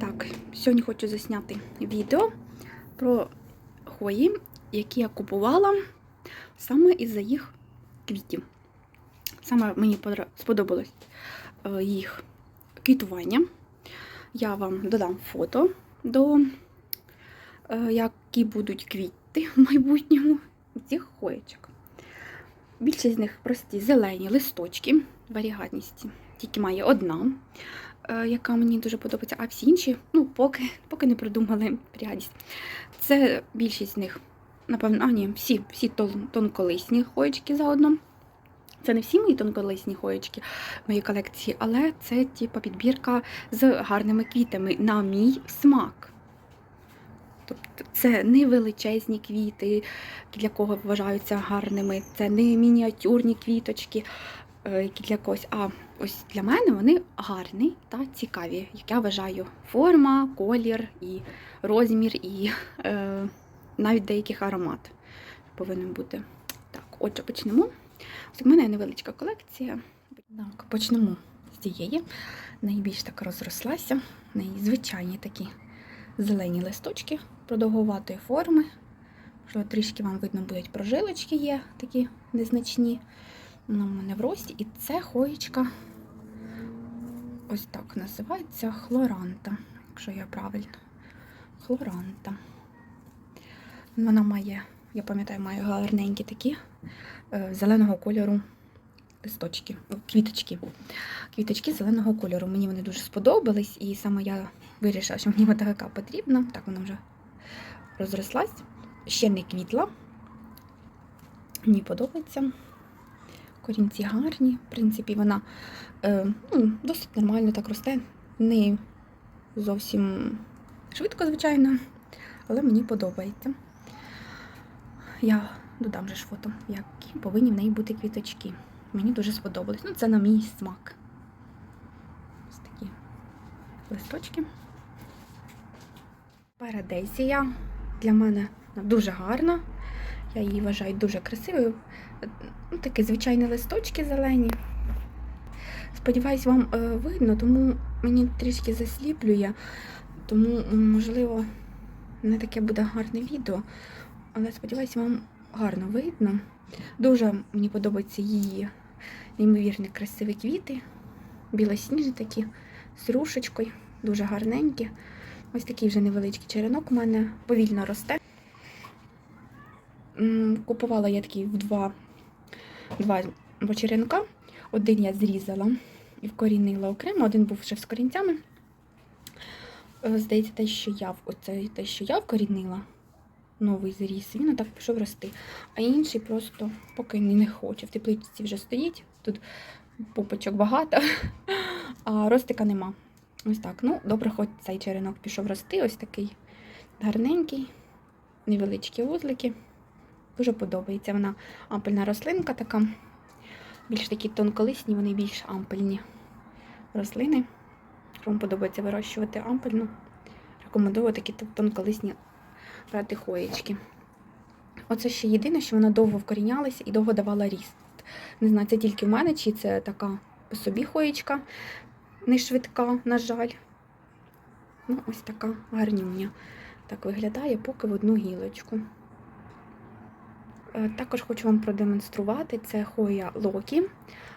Так, сьогодні хочу засняти відео про хвої, які я купувала саме із-за їх квітів. Саме мені сподобалось е, їх квітування. Я вам додам фото до е, які будуть квіти в майбутньому цих хоєчок. Більшість з них прості зелені листочки, варігатності тільки має одна, яка мені дуже подобається, а всі інші, ну, поки, поки не придумали прядість. Це більшість з них, напевно, а ні, всі, всі тон- тонколисні хоєчки заодно. Це не всі мої тонколисні хоєчки моєї колекції, але це типа підбірка з гарними квітами на мій смак. Тобто це не величезні квіти, для кого вважаються гарними, це не мініатюрні квіточки, е, які для когось. А ось для мене вони гарні та цікаві, як я вважаю, форма, колір і розмір, і е, навіть деяких аромат повинен бути. Так, отже, почнемо. Ось у мене невеличка колекція. Так, почнемо з цієї. Найбільш так розрослася. Звичайні такі зелені листочки продовгуватої форми. Що трішки вам видно будуть прожилочки є такі незначні. Вона в мене в рості. І це хоєчка ось так називається хлоранта, якщо я правильно. Хлоранта. Вона має, я пам'ятаю, має гарненькі такі е, зеленого кольору листочки, квіточки. Квіточки зеленого кольору. Мені вони дуже сподобались, і саме я вирішила, що мені така потрібна. Так вона вже розрослась. Ще не квітла. Мені подобається. Корінці гарні. В принципі, вона е, ну, досить нормально так росте. Не зовсім швидко, звичайно, але мені подобається. Я додам же ж фото, які повинні в неї бути квіточки. Мені дуже сподобалось. Ну, це на мій смак. Ось такі листочки. Парадезія для мене дуже гарна. Я її вважаю дуже красивою. Ну, такі звичайні листочки зелені. Сподіваюсь, вам е, видно, тому мені трішки засліплює, тому, можливо, не таке буде гарне відео. Але сподіваюсь, вам гарно видно. Дуже мені подобаються її неймовірні красиві квіти. Білосніжні такі з рушечкою, дуже гарненькі. Ось такий вже невеличкий черенок у мене повільно росте. Купувала я такий в два, два черенка. Один я зрізала і вкорінила окремо, один був ще з корінцями. Е, Здається, те, що я, оце, те, що я вкорінила, новий зріс, він отак пішов рости. А інший просто поки не хоче. В теплиці вже стоїть, тут попочок багато, а ростика нема. Ось так. Ну, добре, хоч цей черенок пішов рости, ось такий гарненький, невеличкі вузлики. Дуже подобається вона ампельна рослинка така. Більш такі тонколисні, вони більш ампельні рослини. Вам подобається вирощувати ампельну, рекомендую такі тонколисні брати хоєчки. Оце ще єдине, що вона довго вкорінялася і довго давала ріст. Не знаю, це тільки в мене, чи це така по собі хоєчка, не швидка, на жаль. Ну, ось така гарнюня. Так виглядає поки в одну гілочку. Е, Також хочу вам продемонструвати це Хоя Локі.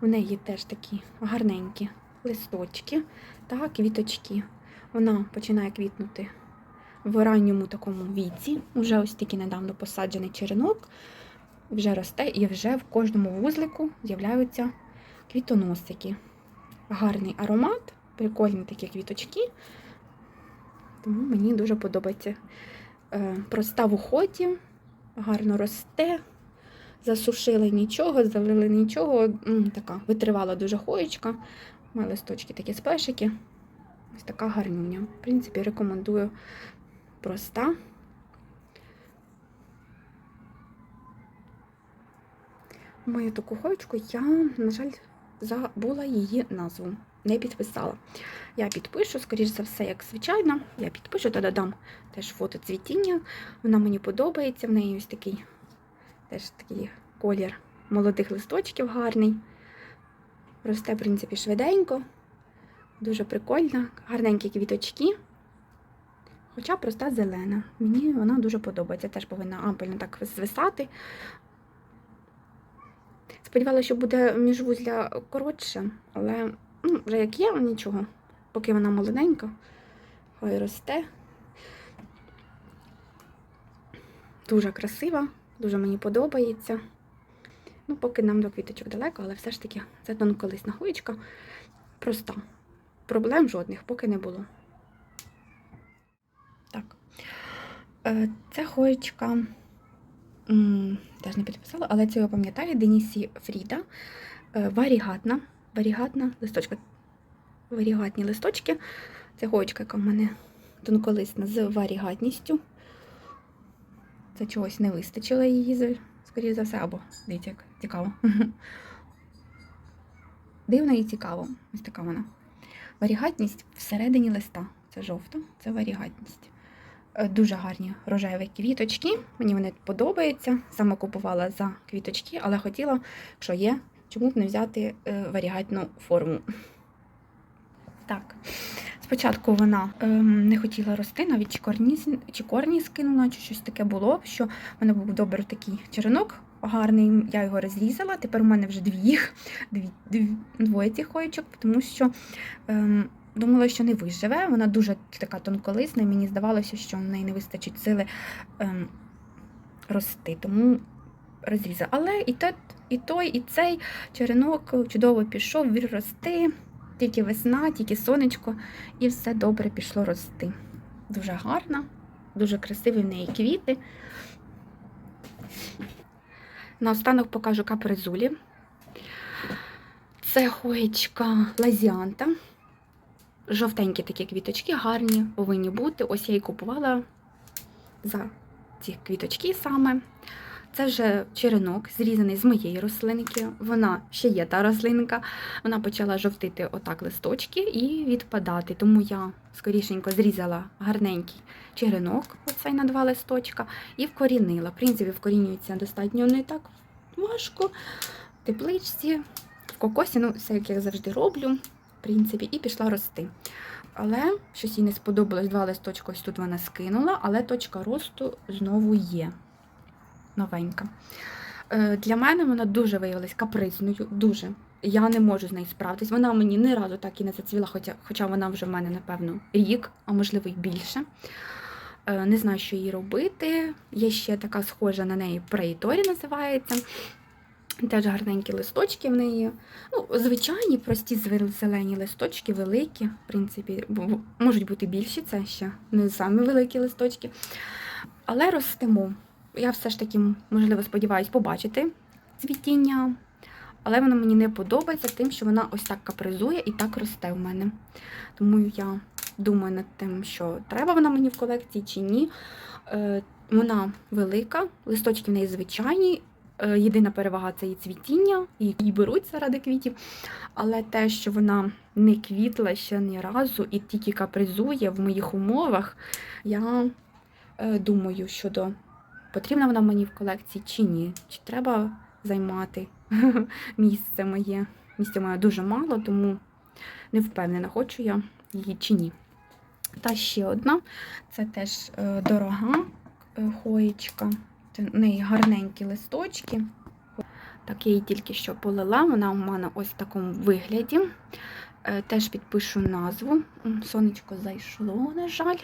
В неї теж такі гарненькі листочки та квіточки. Вона починає квітнути в ранньому такому віці. Уже ось тільки недавно посаджений черенок, вже росте і вже в кожному вузлику з'являються квітоносики. Гарний аромат, прикольні такі квіточки. Тому мені дуже подобається. Е, Проста в уході, гарно росте. Засушили нічого, залили нічого. Така витривала дуже хоєчка. Має листочки такі спешики. Ось така гарнюня. В принципі, рекомендую проста. Мою таку хоєчку я, на жаль, забула її назву. Не підписала. Я підпишу, скоріш за все, як звичайно. Я підпишу та додам теж фото цвітіння. Вона мені подобається. В неї ось такий теж такий колір молодих листочків гарний. Росте, в принципі, швиденько. Дуже прикольно. Гарненькі квіточки. Хоча проста зелена. Мені вона дуже подобається. Теж повинна ампельно так звисати. Сподівалася, що буде міжвузля коротше, але ну, як є, нічого. Поки вона молоденька, хай росте. Дуже красива, дуже мені подобається. Ну, поки нам до квіточок далеко, але все ж таки це тонколисна хуєчка. Проста. Проблем жодних поки не було. Так. Е, Це хоєчка. Теж не підписала, але це я пам'ятаю. Денісі Фріда. Е, Варігатна. Варігатна листочка. Варігатні листочки. Це хоєчка, яка в мене тонколисна з варігатністю. Це чогось не вистачило її, скоріше за все, або дивіться, як цікаво. Дивно і цікаво. Ось така вона. Варігатність всередині листа. Це жовта, це варігатність. Е, Дуже гарні рожеві квіточки. Мені вони подобаються. Саме купувала за квіточки, але хотіла, якщо є, чому б не взяти е, варігатну форму. Так. Спочатку вона ем, не хотіла рости, навіть чи корні, чи корні скинула, чи щось таке було, що в мене був добрий такий черенок гарний, я його розрізала. Тепер у мене вже дві їх, дві, дві, двоє цих хоєчок, тому що ем, думала, що не виживе. Вона дуже така тонколисна, і мені здавалося, що в неї не вистачить сили ем, рости. Тому розрізала. Але і той, і той, і цей черенок чудово пішов, він рости. Тільки весна, тільки сонечко, і все добре пішло рости. Дуже гарна, дуже красиві в неї квіти. Наостанок покажу капризулі. Це хоєчка лазіанта. Жовтенькі такі квіточки, гарні, повинні бути. Ось я її купувала за ці квіточки саме. Це вже черенок, зрізаний з моєї рослинки. Вона ще є та рослинка. Вона почала жовтити отак листочки і відпадати. Тому я скорішенько зрізала гарненький черенок, оцей на два листочка, і вкорінила. В принципі, вкорінюється достатньо не так важко. В тепличці, в кокосі, ну, все як я завжди роблю, в принципі, і пішла рости. Але щось їй не сподобалось, два листочка ось тут вона скинула, але точка росту знову є новенька. Е, Для мене вона дуже виявилась капризною, дуже. Я не можу з нею справитись. Вона мені ні разу так і не зацвіла, хоча, хоча вона вже в мене, напевно, рік, а можливо й більше. Е, Не знаю, що їй робити. Є ще така схожа на неї Прейторі називається. Теж гарненькі листочки в неї. Ну, звичайні, прості зелені листочки, великі, в принципі, можуть бути більші, це ще не самі великі листочки. Але ростемо. Я все ж таки, можливо, сподіваюся побачити цвітіння, але воно мені не подобається тим, що вона ось так капризує і так росте в мене. Тому я думаю над тим, що треба вона мені в колекції чи ні. Е, Вона велика, листочки в неї звичайні. Е, Єдина перевага це її цвітіння, і її беруть заради квітів. Але те, що вона не квітла ще ні разу і тільки капризує в моїх умовах, я е, думаю щодо потрібна вона мені в колекції чи ні. Чи треба займати місце моє. Місця моє дуже мало, тому не впевнена, хочу я її чи ні. Та ще одна це теж е, дорога е, хоєчка. В неї гарненькі листочки. Так, я її тільки що полила. Вона у мене ось в такому вигляді. Е, Теж підпишу назву. Сонечко зайшло, на жаль.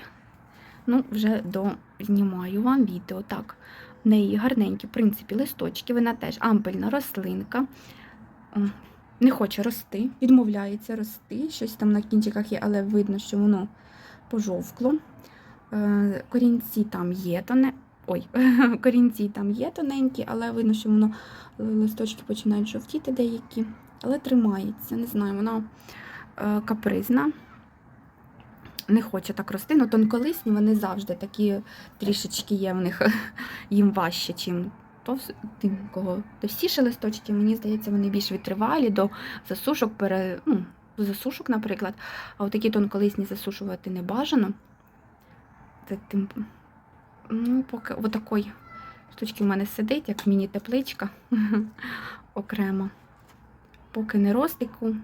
Ну, вже дознімаю вам відео. Так, в неї гарненькі, в принципі, листочки. Вона теж ампельна рослинка. Не хоче рости, відмовляється рости. Щось там на кінчиках є, але видно, що воно пожовкло. Е, Корінці там є, то не. Ой, корінці там є тоненькі, але видно, що воно листочки починають жовтіти деякі, але тримається. Не знаю, вона е, капризна. Не хоче так рости, але тонколисні вони завжди такі трішечки є в них їм важче, чим тим, кого товстіші листочки. Мені здається, вони більш витривалі до засушок, пере, ну, засушок, наприклад. А такі тонколисні засушувати не бажано. Це тим, ну, поки отакої штучки в мене сидить, як міні-тепличка окремо. Поки не ростику,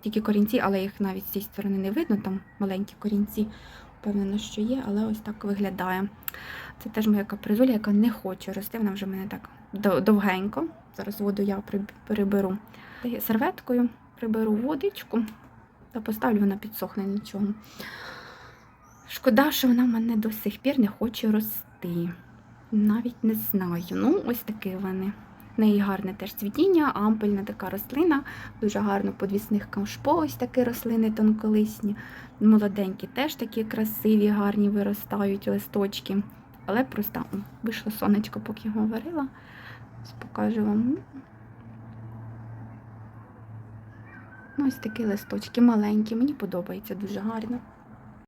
тільки корінці, але їх навіть з цієї сторони не видно, там маленькі корінці. впевнена, що є, але ось так виглядає. Це теж моя капризуля, яка не хоче рости. Вона вже в мене так довгенько. Зараз воду я приберу. Серветкою приберу водичку та поставлю, вона підсохне нічого. Шкода, що вона в мене до сих пір не хоче рости. Навіть не знаю. Ну, ось такі вони. В неї гарне теж цвітіння, ампельна така рослина, дуже гарно подвісних камшпо, ось такі рослини тонколисні. Молоденькі теж такі красиві, гарні виростають листочки. Але просто о, вийшло сонечко, поки говорила. Ось покажу вам. Ось такі листочки маленькі, мені подобається дуже гарно.